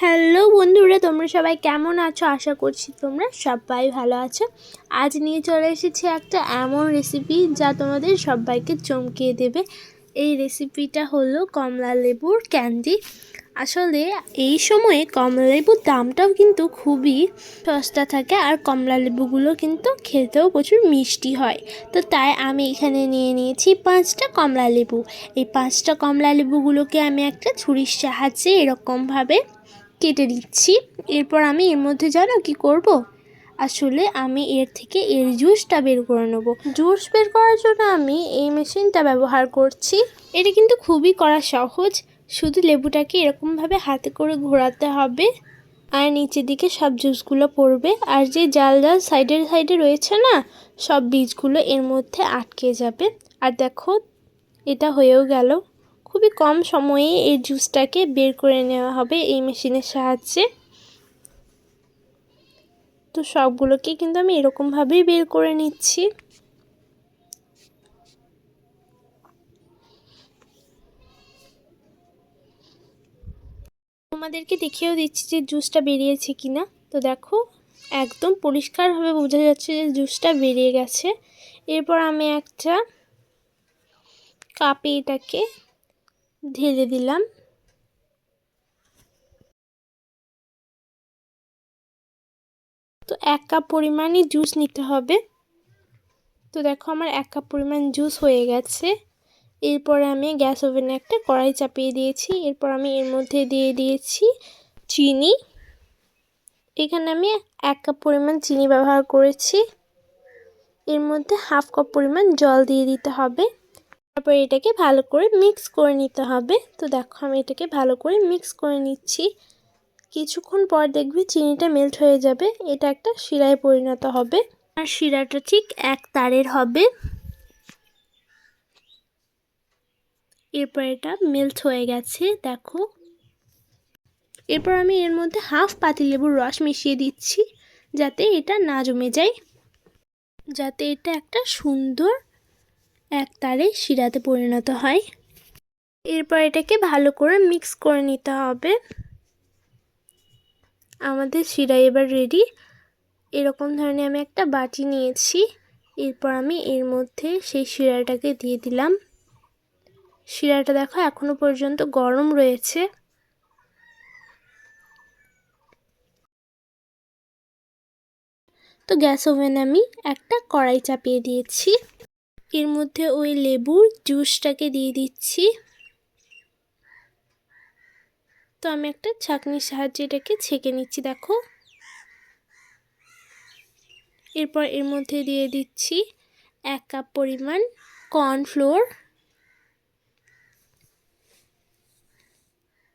Hello বন্ধুরা, তোমরা সবাই কেমন আছো? আশা করছি তোমরা সবাই ভালো আছো। আজ নিয়ে চলে এসেছি একটা এমন রেসিপি যা তোমাদের সবাইকে চমকিয়ে দেবে। এই রেসিপিটা হলো কমলা লেবুর ক্যান্ডি আসলে এই সময়ে কমলা লেবুর দামটাও কিন্তু খুবই সস্তা থাকে আর কমলা লেবুগুলো কিন্তু খেতেও প্রচুর মিষ্টি হয়। তো তাই আমি এখানে নিয়ে নিয়েছি পাঁচটা কমলা লেবু। এই পাঁচটা কমলা লেবুগুলোকে আমি একটা ছুরির সাহায্যে এরকমভাবে কেটে দিচ্ছি। এরপর আমি এর মধ্যে জানো কি করব। আসলে আমি এর থেকে এর জুসটা বের করে নেব। জুস বের করার জন্য আমি এই মেশিনটা ব্যবহার করছি। এটা কিন্তু খুবই করা সহজ। শুধু লেবুটাকে এরকমভাবে হাতে করে ঘোরাতে হবে। আর নিচের দিকে সব জুসগুলো পড়বে। আর যে জাল জাল সাইডের সাইডে রয়েছে না, সব বীজগুলো এর মধ্যে আটকে যাবে। আর দেখো, এটা হয়েও গেল। খুবই কম সময়ে এই জুসটাকে বের করে নেওয়া হবে এই মেশিনের সাহায্যে। তো সবগুলোকে কিন্তু আমি এরকমভাবেই বের করে নিচ্ছি। তোমাদেরকে দেখিয়েও দিচ্ছি যে জুসটা বেরিয়েছে কিনা। তো দেখো, একদম পরিষ্কারভাবে বোঝা যাচ্ছে যে জুসটা বেরিয়ে গেছে। এরপর আমি একটা কাপে এটাকে ঢেলে দিলাম। তো এক কাপ পরিমাণই জুস নিতে হবে। তো দেখো আমার এক কাপ পরিমাণ জুস হয়ে গেছে। এরপরে আমি গ্যাস ওভেনে একটা কড়াই চাপিয়ে দিয়েছি। এরপর আমি এর মধ্যে দিয়ে দিয়েছি চিনি। এখানে আমি এক কাপ পরিমাণ চিনি ব্যবহার করেছি। এর মধ্যে হাফ কাপ পরিমাণ জল দিয়ে দিতে হবে। তারপর এটাকে ভালো করে মিক্স করে নিতে হবে। তো দেখো আমি এটাকে ভালো করে মিক্স করে নিচ্ছি। কিছুক্ষণ পর দেখবি চিনিটা মেল্ট হয়ে যাবে। এটা একটা শিরায় পরিণত হবে। আর শিরাটা ঠিক এক তারের হবে। এরপর এটা মেল্ট হয়ে গেছে, দেখো। এরপর আমি এর মধ্যে হাফ পাতিলেবুর রস মিশিয়ে দিচ্ছি, যাতে এটা না জমে যায়। যাতে এটা একটা সুন্দর এক তারে শিরাতে পরিণত হয়। এরপর এটাকে ভালো করে মিক্স করে নিতে হবে। আমাদের শিরা এবার রেডি এরকম ধরনের আমি একটা বাটি নিয়েছি। এরপর আমি এর মধ্যে সেই শিরাটাকে দিয়ে দিলাম। শিরাটা দেখো এখনও পর্যন্ত গরম রয়েছে। তো গ্যাস ওভেনে আমি একটা কড়াই চাপিয়ে দিয়েছি। এর মধ্যে ওই লেবুর জুসটাকে দিয়ে দিচ্ছি। তো আমি একটা ছাঁকনির সাহায্যে এটাকে ছেঁকে নিচ্ছি, দেখো। এরপর এর মধ্যে দিয়ে দিচ্ছি এক কাপ পরিমাণ কর্নফ্লোর।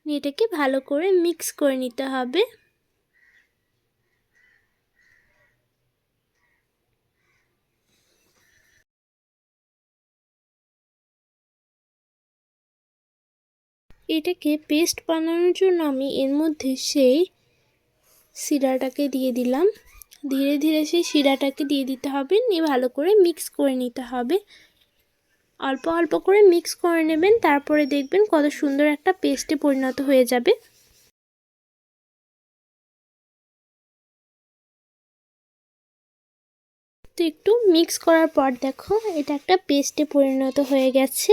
এটাকে ভালো করে মিক্স করে নিতে হবে। এটাকে পেস্ট বানানোর জন্য আমি এর মধ্যে সেই শিরাটাকে দিয়ে দিলাম। ধীরে ধীরে সেই শিরাটাকে দিয়ে দিতে হবে, নিয়ে ভালো করে মিক্স করে নিতে হবে। অল্প অল্প করে মিক্স করে নেবেন, তারপরে দেখবেন কত সুন্দর একটা পেস্টে পরিণত হয়ে যাবে। তো একটু মিক্স করার পর দেখো, এটা একটা পেস্টে পরিণত হয়ে গেছে।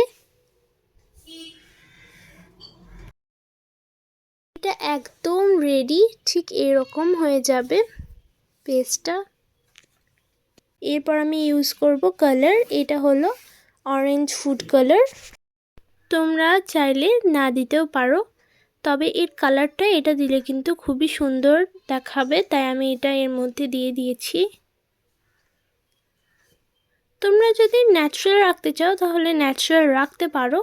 এটা একদম রেডি ঠিক এরকম হয়ে যাবে পেস্টটা এরপর আমি ইউজ করব কালার এটা হলো অরেঞ্জ ফুড কালার তোমরা চাইলে না দিতেও পারো, তবে এর কালারটা এটা দিলে কিন্তু খুবই সুন্দর দেখাবে, তাই আমি এটা এর মধ্যে দিয়ে দিয়েছি। তোমরা যদি ন্যাচারাল রাখতে চাও, তাহলে ন্যাচারাল রাখতে পারো।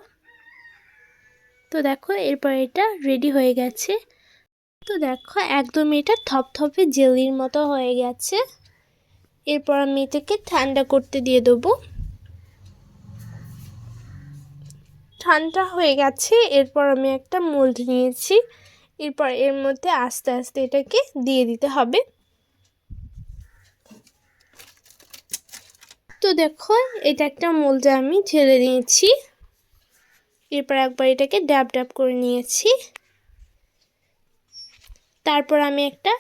তো দেখো, এরপর এটা রেডি হয়ে গেছে। তো দেখো, একদম এটা থপথপে জেলির মতো হয়ে গেছে। এরপর আমি এটাকে ঠান্ডা করতে দিয়ে দেবো। ঠান্ডা হয়ে গেছে, এরপর আমি একটা মোল্ড নিয়েছি। এরপর এর মধ্যে আস্তে আস্তে এটাকে দিয়ে দিতে হবে। তো দেখো, এটা একটা মোল্ডে আমি ছেড়ে নিয়েছি এরপর একবার এটাকে ড্যাব ড্যাব করে নিয়েছি। তারপর আমি একটা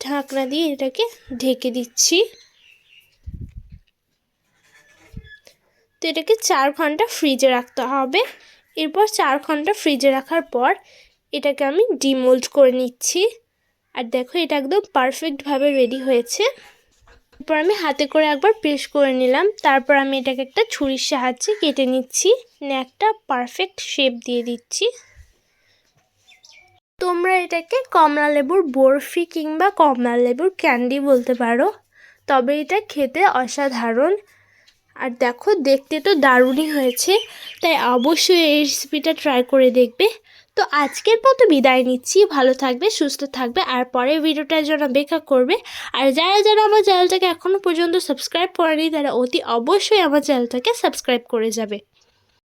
ঢাকনা দিয়ে এটাকে ঢেকে দিচ্ছি। তো এটাকে চার ঘণ্টা ফ্রিজে রাখতে হবে। এরপর চার ঘণ্টা ফ্রিজে রাখার পর এটাকে আমি ডিমোল্ড করে নিচ্ছি। আর দেখো এটা একদম পারফেক্টভাবে রেডি হয়েছে। এরপর আমি হাতে করে একবার প্রেস করে নিলাম। তারপর আমি এটাকে একটা ছুরির সাহায্যে কেটে নিচ্ছি। একটা পারফেক্ট শেপ দিয়ে দিচ্ছি। তোমরা এটাকে কমলা লেবুর বরফি কিংবা কমলা লেবুর ক্যান্ডি বলতে পারো, তবে এটা খেতে অসাধারণ। আর দেখো, দেখতে তো দারুণই হয়েছে। তাই অবশ্যই এই রেসিপিটা ট্রাই করে দেখবে। তো আজকের মতো বিদায় নিচ্ছি। ভালো থাকবে, সুস্থ থাকবে, আর পরের ভিডিওটার জন্য অপেক্ষা করবে। আর যারা যারা আমার চ্যানেলটাকে এখনও পর্যন্ত সাবস্ক্রাইব করেনি, তারা অতি অবশ্যই আমার চ্যানেলটাকে সাবস্ক্রাইব করে যাবে।